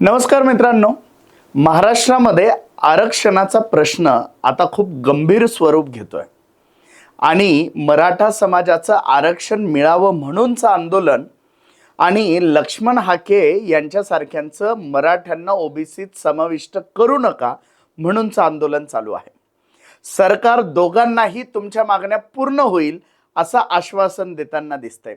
नमस्कार मित्रांनो. महाराष्ट्रामध्ये आरक्षणाचा प्रश्न आता खूप गंभीर स्वरूप घेतोय. आणि मराठा समाजाचं आरक्षण मिळावं म्हणूनचं आंदोलन आणि लक्ष्मण हाके यांच्यासारख्यांचं मराठ्यांना ओबीसीत समाविष्ट करू नका म्हणूनचं आंदोलन चालू आहे. सरकार दोघांनाही तुमच्या मागण्या पूर्ण होईल असं आश्वासन देताना दिसतंय.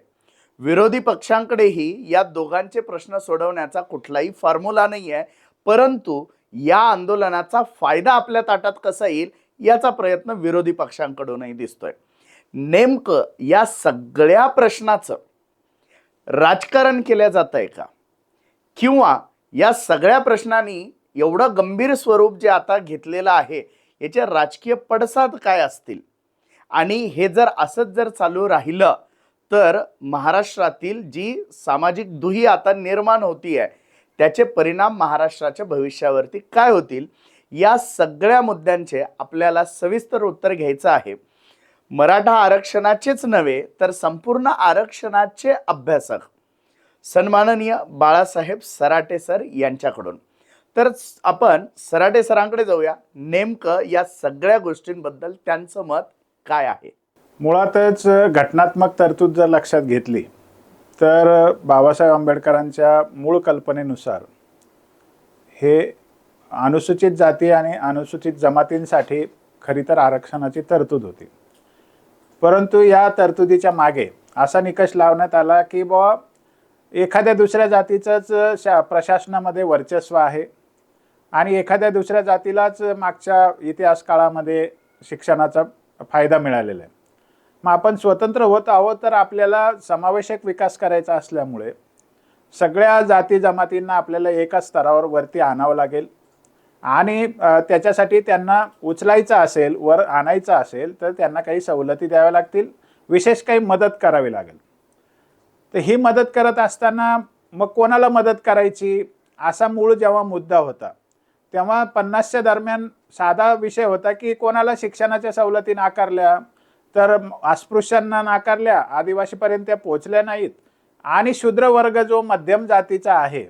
विरोधी पक्षांकडेही या दोघांचे प्रश्न सोडवण्याचा कुठलाही फॉर्म्युला नाही आहे परंतु या आंदोलनाचा फायदा आपल्या ताटात कसा येईल याचा प्रयत्न विरोधी पक्षांकडूनही दिसतोय. नेमकं या सगळ्या प्रश्नाचं राजकारण केलं जात आहे का? किंवा या सगळ्या प्रश्नांनी एवढं गंभीर स्वरूप जे आता घेतलेलं आहे याचे राजकीय पडसाद काय असतील? आणि हे जर असंच जर चालू राहिलं तर महाराष्ट्रातील जी सामाजिक दुही आता निर्माण होती आहे त्याचे परिणाम महाराष्ट्राच्या भविष्यावरती काय होतील? या सगळ्या मुद्द्यांचे आपल्याला सविस्तर उत्तर घ्यायचं आहे. मराठा आरक्षणाचेच नव्हे तर संपूर्ण आरक्षणाचे अभ्यासक. सन्माननीय बाळासाहेब सराटे सर यांच्याकडून. तर आपण सराटे सरांकडे जाऊया. नेमकं या सगळ्या गोष्टींबद्दल त्यांचं मत काय आहे? मुळातच घटनात्मक तरतूद जर लक्षात घेतली तर बाबासाहेब आंबेडकरांच्या मूळ कल्पनेनुसार हे अनुसूचित जाती आणि अनुसूचित जमातींसाठी खरी तर आरक्षणाची तरतूद होती. परंतु या तरतुदीच्या मागे असा निकष लावण्यात आला की बुवा एखाद्या दुसऱ्या जातीचंच शा प्रशासनामध्ये वर्चस्व आहे आणि एखाद्या दुसऱ्या जातीलाच मागच्या इतिहास काळामध्ये शिक्षणाचा फायदा मिळालेला आहे. मग आपण स्वतंत्र होत आहोत तर आपल्याला समावेशक विकास करायचा असल्यामुळे सगळ्या जाती जमातींना आपल्याला एकाच स्तरावर वरती आणावं लागेल. आणि त्याच्यासाठी त्यांना उचलायचं असेल वर आणायचं असेल तर त्यांना काही सवलती द्याव्या लागतील. विशेष काही मदत करावी लागेल. तर ही मदत करत असताना मग कोणाला मदत करायची? असा मूळ जेव्हा मुद्दा होता तेव्हा पन्नासच्या दरम्यान साधा विषय होता की कोणाला शिक्षणाच्या सवलती नाकारल्या तर अस्पृश्यांना नाकारल्या आदिवासीपर्यंत त्या पोचल्या नाहीत. आणि शूद्र वर्ग जो मध्यम जातीचा आहे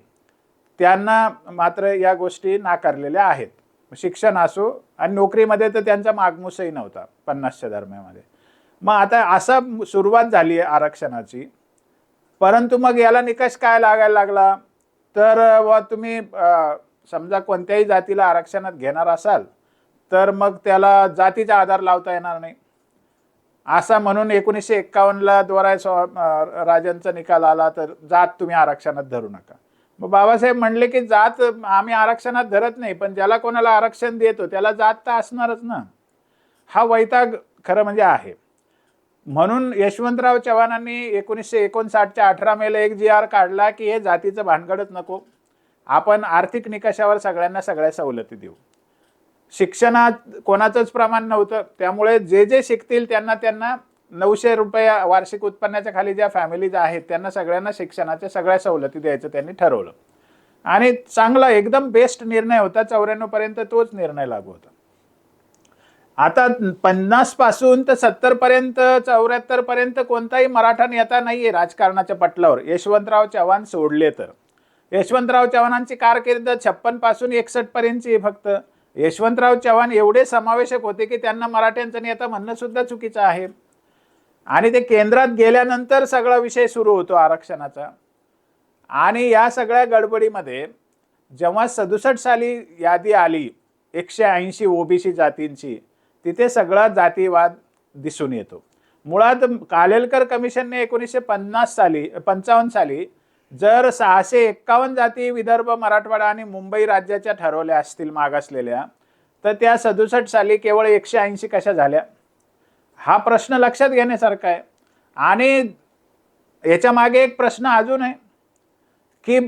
त्यांना मात्र या गोष्टी नाकारलेल्या आहेत. शिक्षण असो आणि नोकरीमध्ये तर त्यांचा मागमूसही नव्हता पन्नासच्या दरम्यामध्ये मग आता असा सुरुवात झाली आहे आरक्षणाची. परंतु मग याला निकष काय लागायला लागला? तर व तुम्ही समजा कोणत्याही जातीला आरक्षणात घेणार असाल तर मग त्याला जातीचा आधार लावता येणार नाही. असा म्हणून एकोणीसशे एक्कावन्नला द्वारा राजांचा निकाल आला तर जात तुम्ही आरक्षणात धरू नका. मग बाबासाहेब म्हणले की जात आम्ही आरक्षणात धरत नाही पण ज्याला कोणाला आरक्षण देतो त्याला जात तर असणारच ना. हा वैताग खरं म्हणजे आहे. म्हणून यशवंतराव चव्हाणांनी एकोणीसशे एकोणसाठच्या अठरा मेला एक जी आर काढला की हे जातीचं भानगडच नको. आपण आर्थिक निकषावर सगळ्यांना सगळ्या सवलती देऊ. शिक्षणात कोणाचंच प्रमाण नव्हतं. त्यामुळे जे जे शिकतील त्यांना त्यांना नऊशे रुपये वार्षिक उत्पन्नाच्या खाली ज्या फॅमिलीज आहेत त्यांना सगळ्यांना शिक्षणाच्या सगळ्या सवलती द्यायचं त्यांनी ठरवलं. आणि चांगला एकदम बेस्ट निर्णय होता चौऱ्याण्णव पर्यंत तोच निर्णय लागू होता. आता पन्नासपासून तर सत्तर पर्यंत चौऱ्याहत्तर पर्यंत कोणताही मराठा नेता नाहीये राजकारणाच्या पटलावर. यशवंतराव चव्हाण सोडले तर. यशवंतराव चव्हाणांची कारकीर्द छप्पनपासून एकसष्ट पर्यंतची फक्त. यशवंतराव चव्हाण एवढे समावेशक होते की त्यांना मराठ्यांचा नेता म्हणणं सुद्धा चुकीचं आहे. आणि ते केंद्रात गेल्यानंतर सगळा विषय सुरू होतो आरक्षणाचा. आणि या सगळ्या गडबडीमध्ये जेव्हा सदुसष्ट साली यादी आली एकशे ऐंशी ओबीसी जातींची तिथे सगळा जातीवाद दिसून येतो. मुळात कालेलकर कमिशनने एकोणीसशे पन्नास साली पंचावन्न साली जर सहाशे एक्कावन्न जाती विदर्भ मराठवाडा आणि मुंबई राज्याच्या ठरवल्या असतील मागासलेल्या तर त्या सदुसष्ट साली केवळ एकशे ऐंशी कशा झाल्या? हा प्रश्न लक्षात घेण्यासारखा आहे. आणि याच्या मागे एक प्रश्न अजून आहे की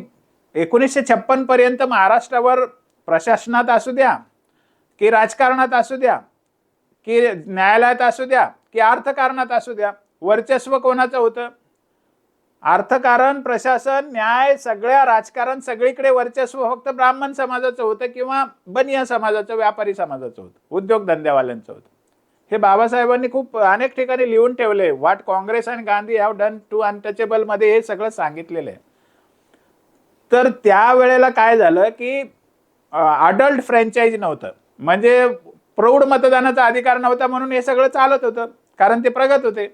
एकोणीसशे छप्पनपर्यंत महाराष्ट्रावर प्रशासनात असू द्या की राजकारणात असू द्या की न्यायालयात असू द्या की अर्थकारणात असू द्या वर्चस्व कोणाचं होतं? अर्थकारण प्रशासन न्याय सगळ्या राजकारण सगळीकडे वर्चस्व फक्त ब्राह्मण समाजाचं होतं किंवा बनिया समाजाचं व्यापारी समाजाचं होतं उद्योगधंद्यावाल्यांचं होतं. हे बाबासाहेबांनी खूप अनेक ठिकाणी लिहून ठेवले. वाट काँग्रेस आणि गांधी हॅव डन टू अनटचेबलमध्ये हे सगळं सांगितलेलं आहे. तर त्यावेळेला काय झालं की अडल्ट फ्रँचाईज नव्हतं. म्हणजे प्रौढ मतदानाचा अधिकार नव्हता म्हणून हे सगळं चालत होतं. कारण ते प्रगत होते.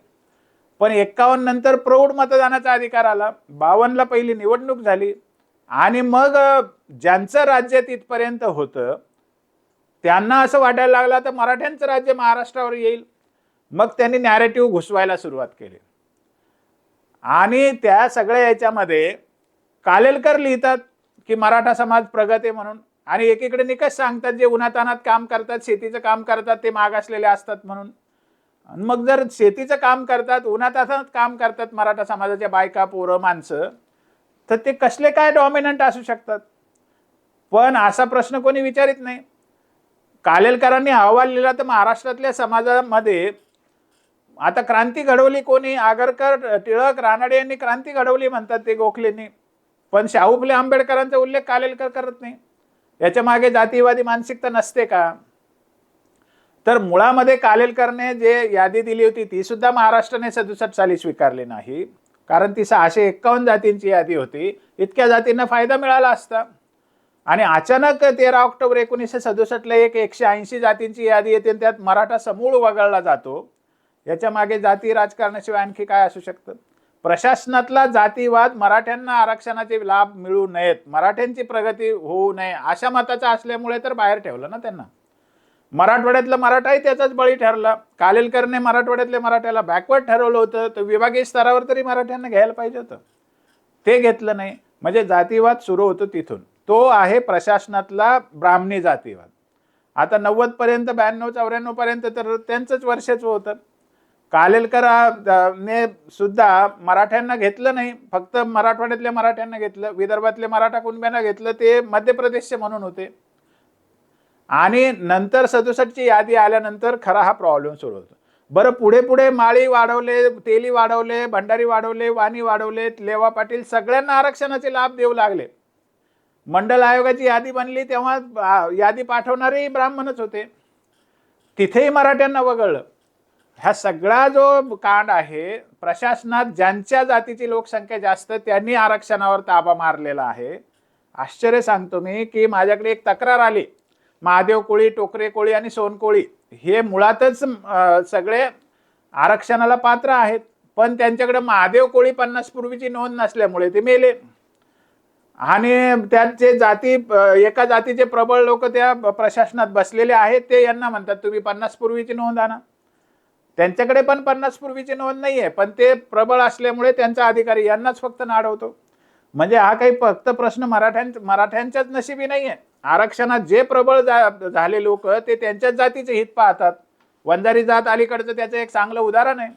पण एक्कावन्न नंतर प्रौढ मतदानाचा अधिकार आला. बावन्नला पहिली निवडणूक झाली. आणि मग ज्यांचं राज्य तिथपर्यंत होतं त्यांना असं वाटायला लागलं तर मराठ्यांचं राज्य महाराष्ट्रावर येईल. मग त्यांनी नॅरेटिव्ह घुसवायला सुरुवात केली. आणि त्या सगळ्या याच्यामध्ये कालेलकर लिहितात की मराठा समाज प्रगत आहे म्हणून. आणि एकीकडे निकष सांगतात जे उन्हातानात काम करतात शेतीचं काम करतात ते मागासलेले असतात म्हणून. आणि मग जर शेतीचं काम करतात उन्हातानात काम करतात मराठा समाजाच्या बायका पोरं माणसं तर ते कसले काय डॉमिनंट असू शकतात? पण असा प्रश्न कोणी विचारित नाही. कालेलकरांनी अहवाल लिहिला तर महाराष्ट्रातल्या समाजामध्ये आता क्रांती घडवली कोणी? आगरकर टिळक रानडे यांनी क्रांती घडवली म्हणतात ते गोखलेंनी. पण शाहू फुले आंबेडकरांचा उल्लेख कालेलकर करत नाही. याच्या मागे जातीवादी मानसिकता नसते का? तर मुळामध्ये कालेलकरने जे यादी दिली होती ती सुद्धा महाराष्ट्राने सदुसष्ट साली स्वीकारली नाही. कारण ती सहाशे एक्कावन्न जातींची यादी होती. इतक्या जातींना फायदा मिळाला असता. आणि अचानक तेरा ऑक्टोबर एकोणीसशे सदुसष्टला एक एकशे ऐंशी जातींची यादी येते आणि त्यात मराठा समूळ वगळला जातो. याच्या मागे जाती राजकारणाशिवाय आणखी काय असू शकतं? प्रशासनातला जातीवाद मराठ्यांना आरक्षणाचे लाभ मिळू नयेत. मराठ्यांची प्रगती होऊ नये अशा मताचा असल्यामुळे तर बाहेर ठेवलं ना त्यांना. मराठवाड्यातलं मराठाही त्याचाच बळी ठरला. कालेलकरने मराठवाड्यातल्या मराठ्याला बॅकवर्ड ठरवलं होतं तर विभागीय स्तरावर तरी मराठ्यांना घ्यायला पाहिजे होतं. ते घेतलं नाही. म्हणजे जातीवाद सुरू होतो तिथून. तो आहे प्रशासनातला ब्राह्मणी जातीवाद. आता नव्वदपर्यंत ब्याण्णव चौऱ्याण्णवपर्यंत तर त्यांचंच वर्षच होतं. कालेलकर ने सुद्धा मराठ्यांना घेतलं नाही. फक्त मराठवाड्यातल्या मराठ्यांना घेतलं. विदर्भातल्या मराठा कुणब्यांना घेतलं. ते मध्य प्रदेशचे म्हणून होते. आणि नंतर सदुसष्टची यादी आल्यानंतर खरा हा प्रॉब्लेम सुरू होतो. बरं पुढे पुढे माळी वाढवले तेली वाढवले भंडारी वाढवले वाणी वाढवले लेवा पाटील सगळ्यांना आरक्षणाचे लाभ देऊ लागले. मंडल आयोगाची यादी बनली तेव्हा यादी पाठवणारेही ब्राह्मणच होते. तिथेही मराठ्यांना वगळलं. ह्या सगळा जो कांड आहे प्रशासनात ज्यांच्या जातीची लोकसंख्या जास्त त्यांनी आरक्षणावर ताबा मारलेला आहे. आश्चर्य सांगतो मी की माझ्याकडे एक तक्रार आली. महादेव कोळी टोकरे कोळी आणि सोनकोळी हे मुळातच सगळे आरक्षणाला पात्र आहेत. पण त्यांच्याकडे महादेव कोळी पन्नास पूर्वीची नोंद नसल्यामुळे ते मेले. आणि त्यांचे जाती एका जातीचे प्रबळ लोक त्या प्रशासनात बसलेले आहेत. ते यांना म्हणतात तुम्ही पन्नास पूर्वीची नोंद आणा. त्यांच्याकडे पण पन्नास पूर्वीची नोंद आहे पण ते प्रबळ असल्यामुळे त्यांचा अधिकारी यांनाच फक्त नाडवतो. म्हणजे हा काही फक्त प्रश्न मराठ्यां मराठ्यांच्याच नशिबी नाही आहे आरक्षणात जे प्रबळ झाले लोक ते त्यांच्याच जातीचे हित पाहतात. वंजारी जात अलीकडचं त्याचं एक चांगलं उदाहरण आहे.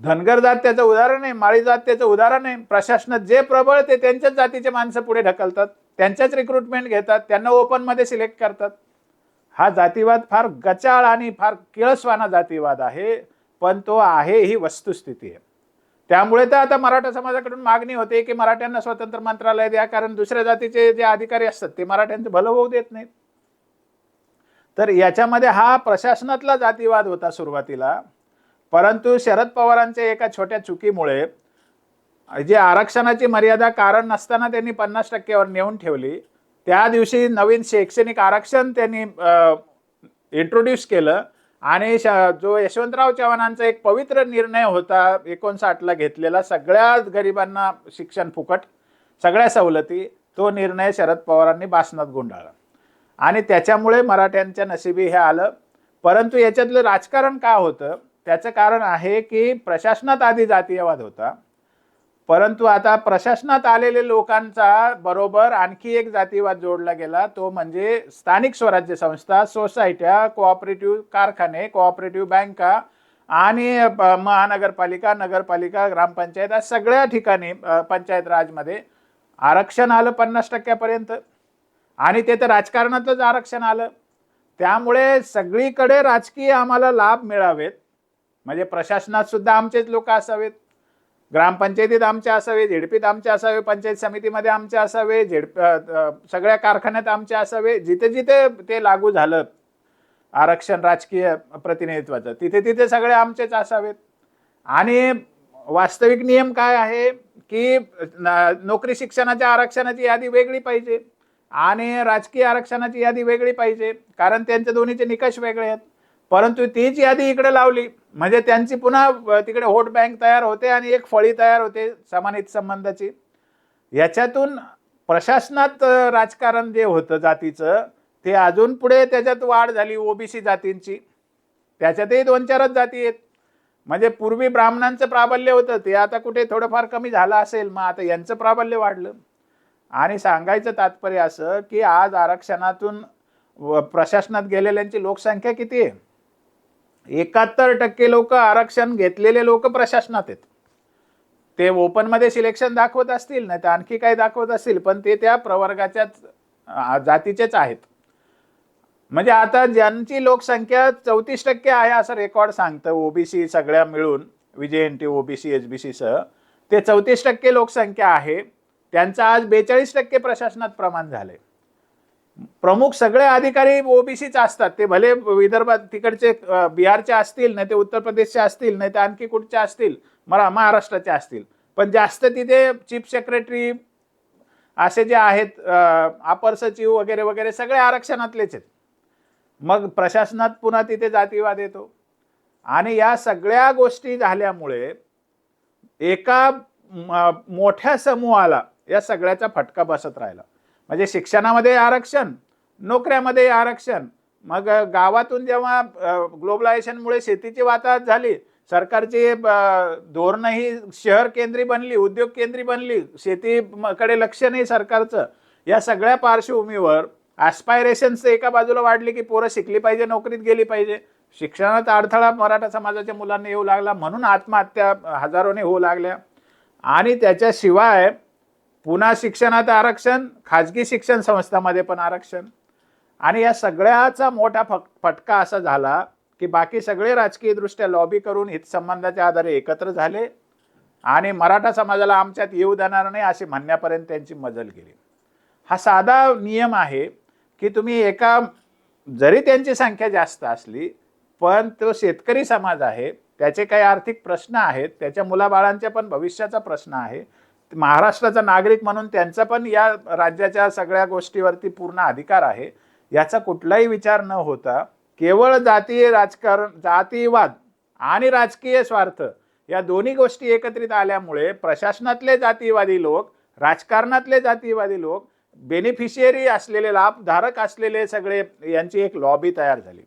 धनगर जात त्याचं उदाहरण आहे माळी जात त्याचं उदाहरण आहे. प्रशासनात जे प्रबळ ते त्यांच्याच जातीचे माणसं पुढे ढकलतात. त्यांच्याच रिक्रुटमेंट घेतात. त्यांना ओपनमध्ये सिलेक्ट करतात. हा जातीवाद फार गचाळ आणि फार किळसवाना जातीवाद आहे पण तो आहे ही वस्तुस्थिती आहे. त्यामुळे तर आता मराठा समाजाकडून मागणी होते की मराठ्यांना स्वतंत्र मंत्रालय द्या कारण दुसऱ्या जातीचे जे अधिकारी असतात ते मराठ्यांचं भलं होऊ देत नाहीत. तर याच्यामध्ये हा प्रशासनातला जातीवाद होता सुरुवातीला परंतु शरद पवारांच्या एका छोट्या चुकीमुळे जे आरक्षणाची मर्यादा कारण नसताना त्यांनी पन्नास टक्क्यावर नेऊन ठेवली त्या दिवशी नवीन शैक्षणिक आरक्षण त्यांनी इंट्रोड्यूस केलं आणि श- जो यशवंतराव चव्हाणांचा एक पवित्र निर्णय होता एकोणसाठला घेतलेला सगळ्या गरिबांना शिक्षण फुकट सगळ्या सवलती तो निर्णय शरद पवारांनी भाषणात गुंडाळला. आणि त्याच्यामुळे मराठ्यांच्या नशिबी हे आलं. परंतु याच्यातलं राजकारण का होतं? त्याचं कारण आहे की प्रशासनात आधी जातीयवाद होता. परंतु आता प्रशासनात आलेले लोकांचा बरोबर आणखी एक जातीवाद जोडला गेला. तो म्हणजे स्थानिक स्वराज्य संस्था सोसायट्या कोऑपरेटिव्ह कारखाने कोऑपरेटिव्ह बँका आणि महानगरपालिका नगरपालिका ग्रामपंचायत या सगळ्या ठिकाणी पंचायत राजमध्ये आरक्षण आलं पन्नास टक्क्यापर्यंत. आणि ते तर राजकारणातच आरक्षण आलं. त्यामुळे सगळीकडे राजकीय आम्हाला लाभ मिळावेत. म्हणजे प्रशासनात सुद्धा आमचेच लोक असावेत. ग्रामपंचायतीत आमचे असावे झेडपीत आमचे असावे पंचायत समितीमध्ये आमचे असावे झेडप सगळ्या कारखान्यात आमचे असावे जिथे जिथे ते लागू झालं आरक्षण राजकीय प्रतिनिधित्वाचं तिथे तिथे सगळे आमचेच असावेत. आणि वास्तविक नियम काय आहे की न- नोकरी शिक्षणाच्या आरक्षणाची यादी वेगळी पाहिजे आणि राजकीय आरक्षणाची यादी वेगळी पाहिजे कारण त्यांचे दोन्हीचे निकष वेगळे आहेत. परंतु तीच यादी इकडे लावली म्हणजे त्यांची पुन्हा तिकडे व्होट बँक तयार होते आणि एक फळी तयार होते समानित संबंधाची. याच्यातून प्रशासनात राजकारण जे होतं जातीचं ते अजून पुढे त्याच्यात वाढ झाली ओबीसी जातींची. त्याच्यातही दोन चारच जाती आहेत. म्हणजे पूर्वी ब्राह्मणांचं प्राबल्य होतं ते आता कुठे थोडंफार कमी झालं असेल मग आता यांचं प्राबल्य वाढलं. आणि सांगायचं तात्पर्य असं की आज आरक्षणातून व प्रशासनात गेलेल्यांची लोकसंख्या किती आहे? एकाहत्तर टक्के लोक आरक्षण घेतलेले लोक प्रशासनात आहेत. ते ओपनमध्ये सिलेक्शन दाखवत असतील नाही तर आणखी काही दाखवत असतील पण ते त्या प्रवर्गाच्याच जातीचेच आहेत. म्हणजे आता ज्यांची लोकसंख्या चौतीस टक्के आहे असं रेकॉर्ड सांगतं ओबीसी सगळ्या मिळून V J N T OBC H B C सह ते चौतीस टक्के लोकसंख्या आहे. त्यांचं आज बेचाळीस टक्के प्रशासनात प्रमाण झाले प्रमुख सगळे अधिकारी ओबीसीच असतात. ते भले विदर्भात तिकडचे बिहारचे असतील नाही ते उत्तर प्रदेशचे असतील नाही ते आणखी कुठचे असतील मरा महाराष्ट्राचे असतील. पण जास्त तिथे चीफ सेक्रेटरी असे जे आहेत अपर सचिव वगैरे वगैरे सगळे आरक्षणातलेच आहेत. मग प्रशासनात पुन्हा तिथे जातीवाद येतो. आणि या सगळ्या गोष्टी झाल्यामुळे एका म- मोठ्या समूहाला या सगळ्याचा फटका बसत राहिला. म्हणजे शिक्षणामध्ये आरक्षण नोकऱ्यामध्ये आरक्षण. मग गावातून जेव्हा ग्लोबलायझेशनमुळे शेतीची वाताहत झाली सरकारची धोरणं ही शहर केंद्री बनली उद्योग केंद्री बनली शेतीकडे लक्ष नाही सरकारचं. या सगळ्या पार्श्वभूमीवर ॲस्पायरेशन्स एका बाजूला वाढली की पोरं शिकली पाहिजे नोकरीत गेली पाहिजे. शिक्षणात अडथळा मराठा समाजाच्या मुलांना येऊ लागला म्हणून आत्महत्या हजारोने होऊ लागल्या. आणि त्याच्याशिवाय पुन्हा शिक्षणात आरक्षण खाजगी शिक्षण संस्थामध्ये पण आरक्षण. आणि या सगळ्याचा मोठा फक फटका असा झाला की बाकी सगळे राजकीयदृष्ट्या लॉबी करून हितसंबंधाच्या आधारे एकत्र झाले आणि मराठा समाजाला आमच्यात येऊ देणार नाही असे म्हणण्यापर्यंत त्यांची मजल गेली. हा साधा नियम आहे की तुम्ही एका जरी त्यांची संख्या जास्त असली पण तो शेतकरी समाज आहे त्याचे काही आर्थिक प्रश्न आहेत त्याच्या मुलाबाळांच्या पण भविष्याचा प्रश्न आहे महाराष्ट्राचा नागरिक म्हणून त्यांचा पण या राज्याच्या सगळ्या गोष्टीवरती पूर्ण अधिकार आहे. याचा कुठलाही विचार न होता केवळ जातीय राजकारण जातीयवाद आणि राजकीय स्वार्थ या दोन्ही गोष्टी एकत्रित आल्यामुळे प्रशासनातले जातीयवादी लोक राजकारणातले जातीयवादी लोक बेनिफिशियरी असलेले लाभधारक असलेले सगळे यांची एक लॉबी तयार झाली.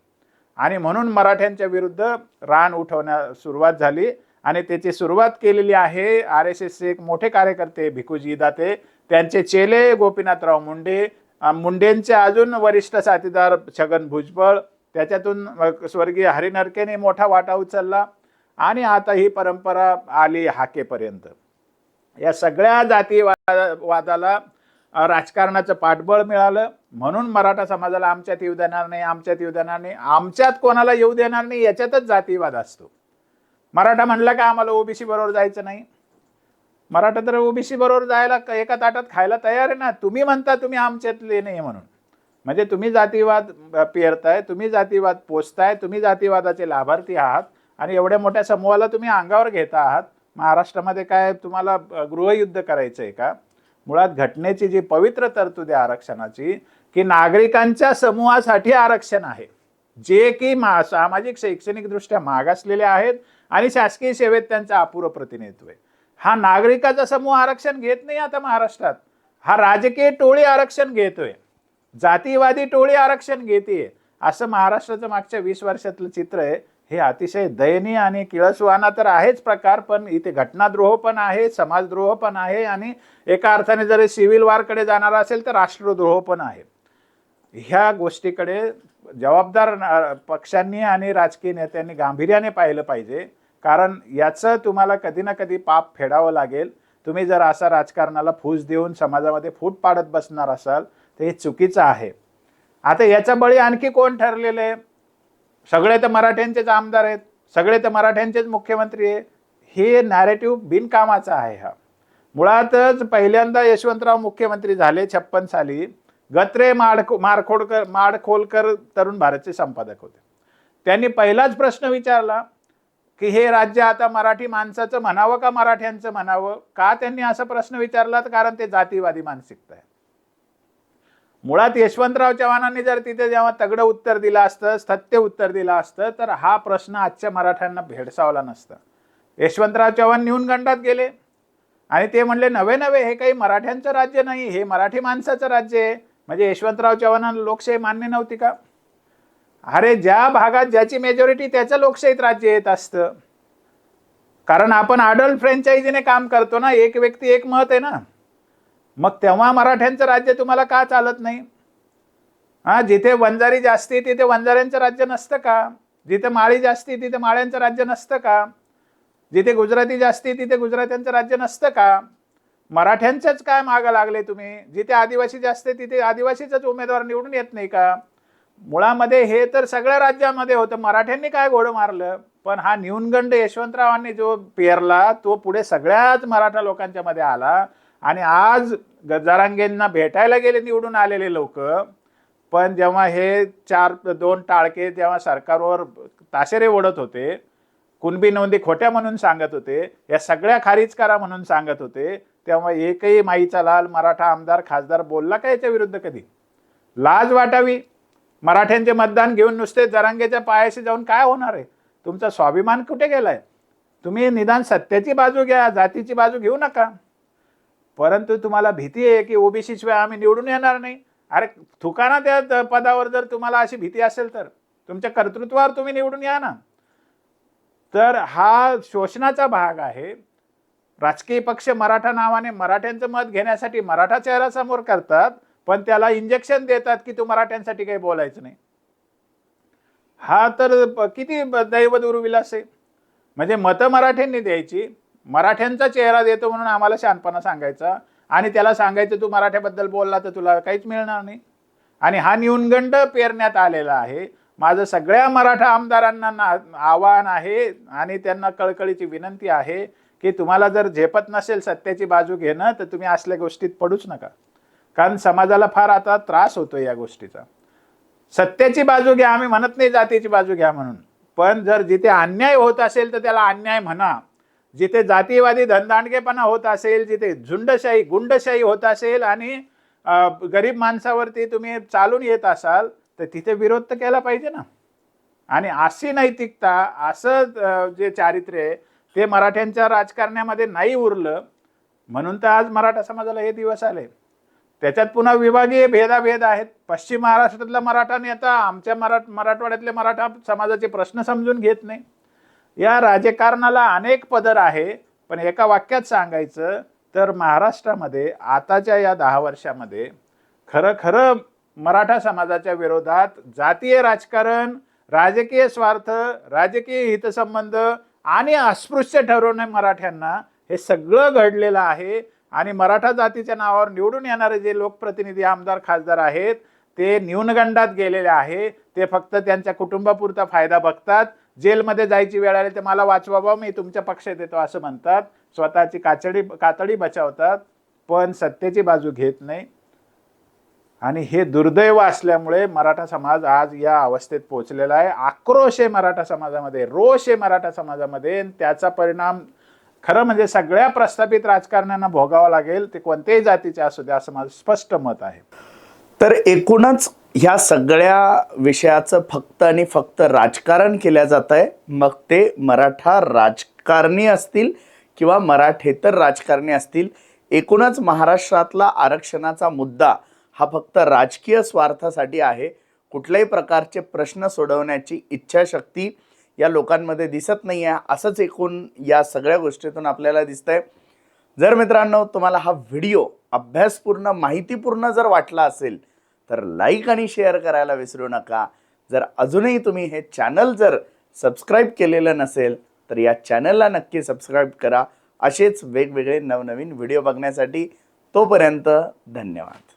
आणि म्हणून मराठ्यांच्या विरुद्ध रान उठवण्यास सुरुवात झाली. आणि त्याची सुरुवात केलेली आहे आर एस एसचे एक मोठे कार्यकर्ते भिकुजी दाते. त्यांचे चेले गोपीनाथराव मुंडे. मुंडेंचे अजून वरिष्ठ साथीदार छगन भुजबळ. त्याच्यातून स्वर्गीय हरिनरकेने मोठा वाटा उचलला. आणि आता ही परंपरा आली हाकेपर्यंत. या सगळ्या जातीवादा वादाला राजकारणाचं पाठबळ मिळालं. म्हणून मराठा समाजाला आमच्यात येऊ देणार नाही आमच्यात येऊ देणार नाही. आमच्यात कोणाला येऊ देणार नाही याच्यातच जातीवाद असतो. मराठा म्हणला का आम्हाला ओबीसी बरोबर जायचं नाही? मराठा तर ओबीसी बरोबर जायला एका ताटात खायला तयार आहे ना. तुम्ही म्हणता तुम्ही आमच्यातले नाही म्हणून. म्हणजे तुम्ही जातीवाद पेरताय तुम्ही जातीवाद पोचताय तुम्ही जातीवादाचे लाभार्थी आहात आणि एवढ्या मोठ्या समूहाला तुम्ही अंगावर घेता आहात. महाराष्ट्रामध्ये काय तुम्हाला गृहयुद्ध करायचं आहे का? मुळात घटनेची जी पवित्र तरतूद आहे आरक्षणाची की नागरिकांच्या समूहासाठी आरक्षण आहे. जे की मा सामाजिक शैक्षणिकदृष्ट्या मागासलेले आहेत आणि शासकीय सेवेत त्यांचं अपुरं प्रतिनिधित्व आहे. हा नागरिकाचा समूह आरक्षण घेत नाही आता महाराष्ट्रात. हा राजकीय टोळी आरक्षण घेतोय. जातीवादी टोळी आरक्षण घेते असं महाराष्ट्राचं मागच्या वीस वर्षातलं चित्र आहे. हे अतिशय दयनीय आणि किळसवाना तर आहेच प्रकार पण इथे घटनाद्रोह पण आहे समाजद्रोह पण आहे आणि एका अर्थाने जर सिव्हिल वारकडे जाणार असेल तर राष्ट्रद्रोह पण आहे. ह्या गोष्टीकडे जबाबदार पक्षांनी आणि राजकीय नेत्यांनी गांभीर्याने पाहिलं पाहिजे. कारण याचं तुम्हाला कधी ना कधी पाप फेडावं लागेल. तुम्ही जर असा राजकारणाला फूस देऊन समाजामध्ये फूट पाडत बसणार असाल तर हे चुकीचं आहे. आता याचा बळी आणखी कोण ठरलेले आहे? सगळे तर मराठ्यांचेच आमदार आहेत. सगळे तर मराठ्यांचेच मुख्यमंत्री आहे हे नॅरेटिव्ह बिनकामाचा आहे हा. मुळातच पहिल्यांदा यशवंतराव मुख्यमंत्री झाले छप्पन साली. गत्रे माडखो मारखोडकर माडखोलकर तरुण भारतचे संपादक होते. त्यांनी पहिलाच प्रश्न विचारला की हे राज्य आता मराठी माणसाचं म्हणावं का मराठ्यांचं म्हणावं? का त्यांनी असा प्रश्न विचारला तर कारण ते जातीवादी मानसिकता आहे मुळात यशवंतराव चव्हाणांनी जर तिथे जेव्हा तगडं उत्तर दिलं असतं सत्य उत्तर दिलं असतं तर हा प्रश्न आजच्या मराठ्यांना भेडसावला नसता. यशवंतराव चव्हाण न्यूनगंडात गेले. आणि ते म्हणले नवे नवे हे काही मराठ्यांचं राज्य नाही हे मराठी माणसाचं राज्य आहे. म्हणजे यशवंतराव चव्हाणांना लोकशाही मान्य नव्हती का? अरे ज्या भागात ज्याची मेजॉरिटी त्याचं लोकशाहीत राज्य येत असतं. कारण आपण आडल फ्रँचायझीने काम करतो ना एक व्यक्ती एक मत आहे ना. मग तेव्हा मराठ्यांचं राज्य तुम्हाला का चालत नाही? हा जिथे वंजारी जास्ती तिथे वंजाऱ्यांचं राज्य नसतं का? जिथे माळी जास्ती तिथे माळ्यांचं राज्य नसतं का? जिथे गुजराती जास्ती तिथे गुजरात्यांचं राज्य नसतं का? मराठ्यांचंच काय मागं लागले तुम्ही? जिथे आदिवासी जास्त तिथे आदिवासीचाच उमेदवार निवडून येत नाही का? मुळामध्ये हे तर सगळ्या राज्यामध्ये होतं. मराठ्यांनी काय घोडं मारलं? पण हा न्यूनगंड यशवंतरावांनी जो पेरला तो पुढे सगळ्याच मराठा लोकांच्या मध्ये आला. आणि आज गजारांगेंना भेटायला गेले निवडून आलेले लोक. पण जेव्हा हे चार दोन टाळके जेव्हा सरकारवर ताशेरे ओढत होते कुणबी नोंदी खोट्या म्हणून सांगत होते या सगळ्या खारीज करा म्हणून सांगत होते तेव्हा एकही माईचा लाल मराठा आमदार खासदार बोलला का याच्या विरुद्ध कधी? लाज वाटावी. मराठ्यांचे मतदान घेऊन नुसते जरांगेच्या पायाशी जाऊन काय होणार आहे? तुमचा स्वाभिमान कुठे गेलाय? तुम्ही निदान सत्याची बाजू घ्या जातीची बाजू घेऊ नका. परंतु तुम्हाला भीती आहे की ओबीसी शिवाय आम्ही निवडून येणार नाही. अरे थुकाना त्या द- पदावर जर तुम्हाला अशी भीती असेल तर. तुमच्या कर्तृत्वावर तुम्ही निवडून या ना. तर हा शोषणाचा भाग आहे. राजकीय पक्ष मराठा नावाने मराठ्यांचं मत घेण्यासाठी मराठा चेहरा समोर करतात. पण त्याला इंजेक्शन देतात की तू मराठ्यांसाठी काही बोलायचं नाही. हा तर किती दैव दुर्विलास आहे. म्हणजे मतं मराठ्यांनी द्यायची. मराठ्यांचा चेहरा देतो म्हणून आम्हाला शहाणपणा सांगायचा. आणि त्याला सांगायचं तू मराठ्याबद्दल बोलला तर तुला काहीच मिळणार नाही. आणि हा न्यूनगंड पेरण्यात आलेला आहे. माझं सगळ्या मराठा आमदारांना ना आव्हान आहे आणि त्यांना कळकळीची विनंती आहे की तुम्हाला जर झेपत नसेल सत्याची बाजू घेणं तर तुम्ही असल्या गोष्टीत पडूच नका. कारण समाजाला फार आता त्रास होतो या गोष्टीचा. सत्याची बाजू घ्या आम्ही म्हणत नाही जातीची बाजू घ्या म्हणून. पण जर जिथे अन्याय होत असेल तर त्याला अन्याय म्हणा. जिथे जातीवादी धनदांडगेपणा होत असेल जिथे झुंडशाही गुंडशाही होत असेल आणि गरीब माणसावरती तुम्ही चालून येत असाल तर तिथे विरोध तर केला पाहिजे ना. आणि अशी नैतिकता असं जे चारित्र्य आहे ते मराठ्यांच्या राजकारण्यामध्ये नाही उरलं. म्हणून तर आज मराठा समाजाला हे दिवस आले. त्याच्यात पुन्हा विभागीय भेदाभेद आहेत. पश्चिम महाराष्ट्रातला मराठा नेता आमच्या मरा मराठवाड्यातले मराठा समाजाचे प्रश्न समजून घेत नाही. या राजकारणाला अनेक पदर आहे पण एका वाक्यात सांगायचं तर महाराष्ट्रामध्ये आताच्या या दहा वर्षामध्ये खरं खरं मराठा समाजाच्या विरोधात जातीय राजकारण राजकीय स्वार्थ राजकीय हितसंबंध आणि अस्पृश्य ठरवणे मराठ्यांना हे सगळं घडलेलं आहे. आणि मराठा जातीच्या नावावर निवडून येणारे जे लोकप्रतिनिधी आमदार खासदार आहेत ते न्यूनगंडात गेलेले आहे. ते फक्त त्यांच्या कुटुंबापुरता फायदा बघतात. जेलमध्ये जायची वेळ आली तर मला वाचवा बा मी तुमच्या पक्षात येतो असं म्हणतात. स्वतःची काचडी कातडी बचावतात पण सत्तेची बाजू घेत नाही. आणि हे दुर्दैव असल्यामुळे मराठा समाज आज या अवस्थेत पोहोचलेला आहे. आक्रोश आहे मराठा समाजामध्ये रोष आहे मराठा समाजामध्ये आणि त्याचा परिणाम खरं म्हणजे सगळ्या प्रस्थापित राजकारण्यांना भोगावं लागेल ते कोणत्याही जातीचे असू द्या असं माझं स्पष्ट मत आहे. तर एकूणच ह्या सगळ्या विषयाचं फक्त आणि फक्त राजकारण केलं जात आहे. मग ते मराठा राजकारणी असतील किंवा मराठेतर राजकारणी असतील. एकूणच महाराष्ट्रातला आरक्षणाचा मुद्दा हा फक्त राजकीय स्वार्थासाठी आहे. कुठल्याही प्रकारचे प्रश्न सोडवण्याची इच्छाशक्ती या लोकांमध्ये दिसत नाही आहे असंच एकूण या सगळ्या गोष्टीतून आपल्याला दिसतंय. जर मित्रांनो तुम्हाला हा व्हिडिओ अभ्यासपूर्ण माहितीपूर्ण जर वाटला असेल तर लाईक आणि शेअर करायला विसरू नका. जर अजूनही तुम्ही हे चॅनल जर सबस्क्राईब केलेलं नसेल तर या चॅनलला नक्की सबस्क्राईब करा. असेच वेगवेगळे नवनवीन व्हिडिओ बघण्यासाठी तोपर्यंत धन्यवाद.